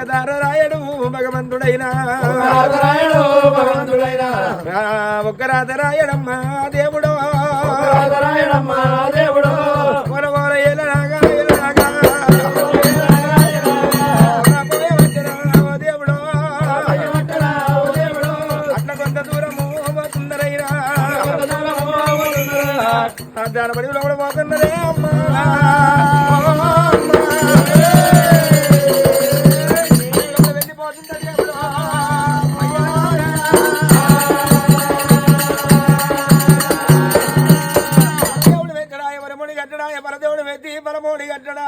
రాయడు భగవంతుడైన. ఒక్క రాత రాయడమ్మా దేవుడు. రాయడమ్మ దేవుడు. అట్ల కొంత దూరము పోతుందరైనా దాని బడి కూడా దేవుడు వెతి బలమోడి కట్టడా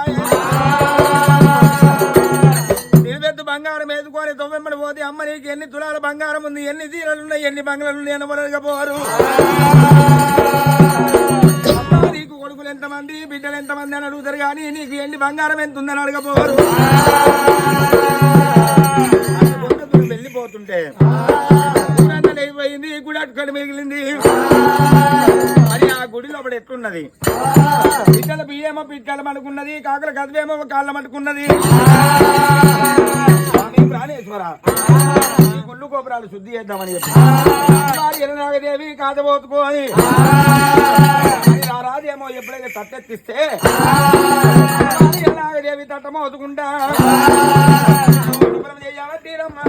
కట్టడాయ బంగారం వేసుకొని తొమ్మిది పోతే అమ్మ నీకు ఎన్ని తులాల బంగారం ఉంది ఎన్ని తీరలు ఉన్నాయి ఎన్ని బంగ్లాలు ఉన్నాయి అనబడకపోరు అమ్మ నీకు కొడుకులు ఎంతమంది బిడ్డలు ఎంతమంది అని అడుగుతారు కానీ నీకు ఎన్ని బంగారం ఎంత ఉందని అడగపోరు వెళ్ళిపోతుంటే ఊరంతా లేకపోయింది గుడి అట్టుకొని మిగిలింది. ఇప్పుడు ఎట్లున్నది పిట్టల బియ్యమో పిట్టలం అనుకున్నది కాకుల కదివేమో కాళ్ళం అనుకున్నది ప్రాణేశ్వర గుళ్ళు గోపురాలు శుద్ధి చేద్దామని చెప్పి. వారి ఎలనాగదేవి కాదబోతుకో అని. రాజేమో ఎప్పుడైతే తట్టెత్తిస్తే వారి ఎలనాగదేవి తట్టమోతుకుంటా శుభ్రం చేయాలా తీరమ్మా.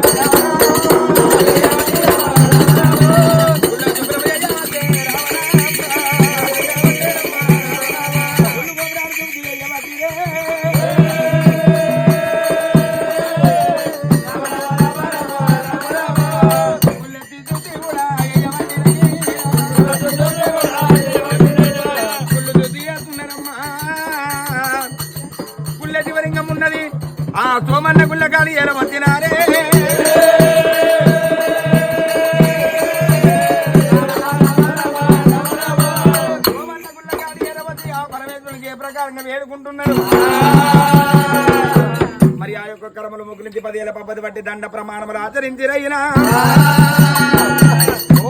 యొక్క కర్మలు ముగ్గురించి పదివేల పబ్బది బట్టి దండ ప్రమాణములు ఆచరించిరైనా.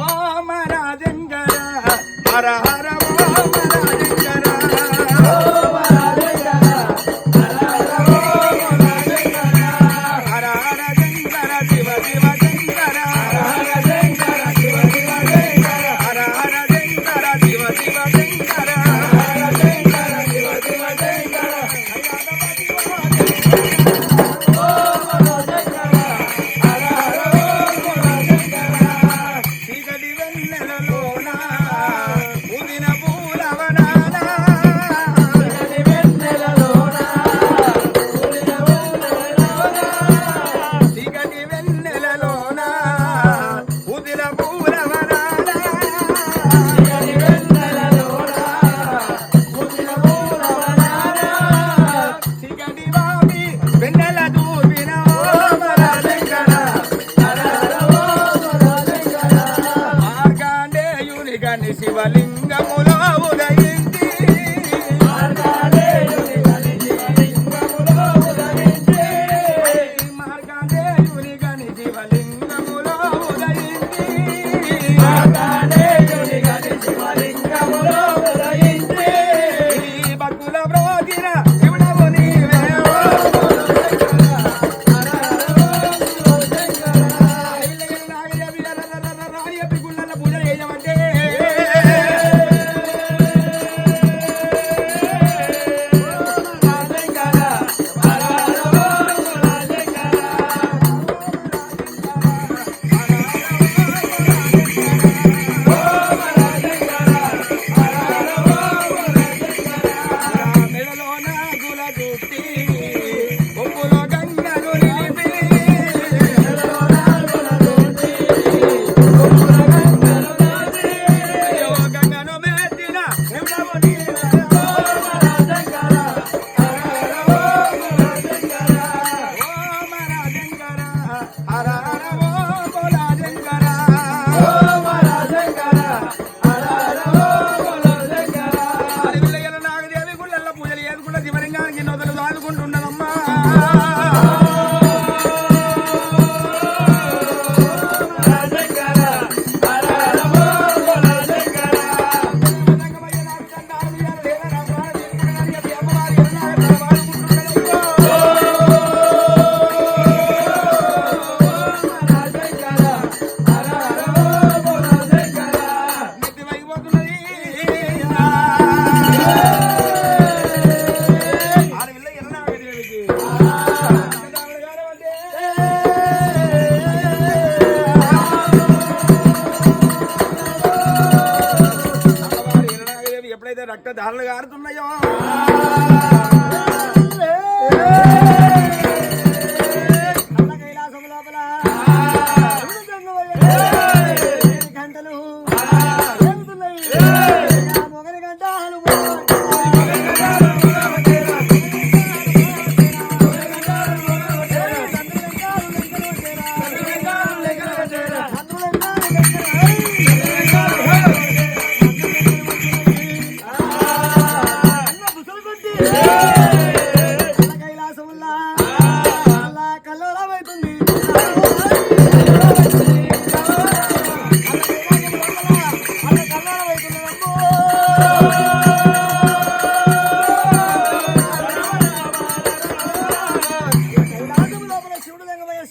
ఓమ రాజంగర హర హర గని శివలింగములో ఉదయించి Ah. రక్త ధారలు గారుతున్నాయో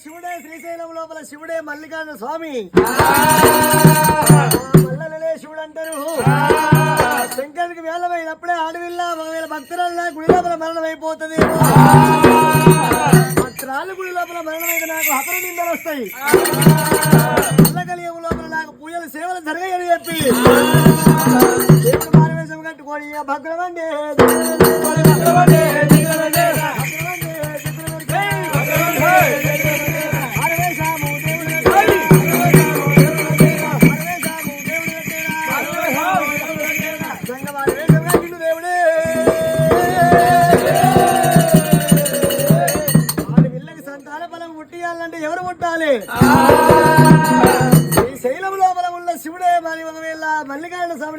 శివుడే శ్రీశైలం లోపల శివుడే మల్లికార్జున స్వామి మల్లలే శివుడు అంటారు శంకరుడికి వేలమైనప్పుడే అడవిల్లా ఒకవేళ భక్తురాలు గుడి లోపల మరణం అయిపోతుంది భక్తురాలు గుడి లోపల మరణమైతే నాకు హతర నిందలు వస్తాయి మల్లకలియం లోపల నాకు పూజలు సేవలు జరగాయని చెప్పి దేవుడు మారవేషం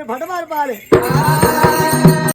அப்படி படமா இருப்பாரு